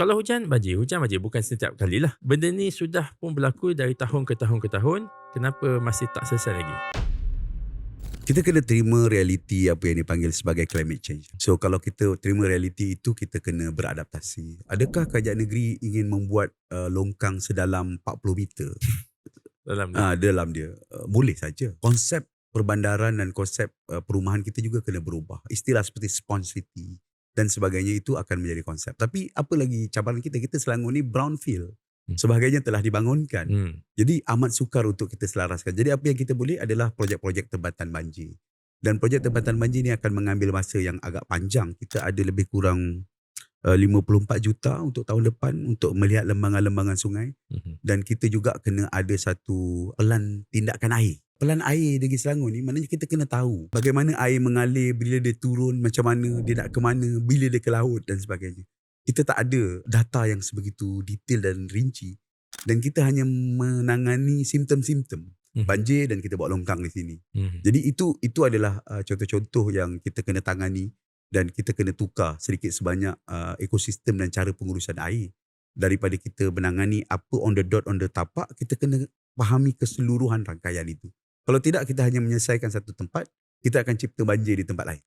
Kalau hujan, banjir. Hujan, banjir. Bukan setiap kali lah. Benda ni sudah pun berlaku dari tahun ke tahun ke tahun. Kenapa masih tak selesai lagi? Kita kena terima realiti apa yang dipanggil sebagai climate change. So kalau kita terima realiti itu kita kena beradaptasi. Adakah kerajaan negeri ingin membuat uh, longkang sedalam 40 meter Dalam uh, dalam dia? Uh, boleh saja. Konsep perbandaran dan konsep uh, perumahan kita juga kena berubah. Istilah seperti sponge city dan sebagainya itu akan menjadi konsep. Tapi apa lagi cabaran kita? Kita Selangor ni brownfield. Hmm. Sebagainya telah dibangunkan. Hmm. Jadi amat sukar untuk kita selaraskan. Jadi apa yang kita boleh adalah projek-projek tebatan banjir. Dan projek tebatan banjir ni akan mengambil masa yang agak panjang. Kita ada lebih kurang uh, 54 juta untuk tahun depan untuk melihat lembangan-lembangan sungai. Mhm. Dan kita juga kena ada satu pelan tindakan air. Pelan air di Selangor ni maknanya kita kena tahu bagaimana air mengalir, bila dia turun, macam mana, dia nak ke mana, bila dia ke laut dan sebagainya. Kita tak ada data yang sebegitu detail dan rinci. Dan kita hanya menangani simptom-simptom Mhm. banjir dan kita buat longkang di sini. Mhm. Jadi itu itu adalah uh, contoh-contoh yang kita kena tangani dan kita kena tukar sedikit sebanyak uh, ekosistem dan cara pengurusan air. Daripada kita menangani apa on the dot on the tapak, kita kena fahami keseluruhan rangkaian itu. Kalau tidak kita hanya menyelesaikan satu tempat, kita akan cipta banjir di tempat lain.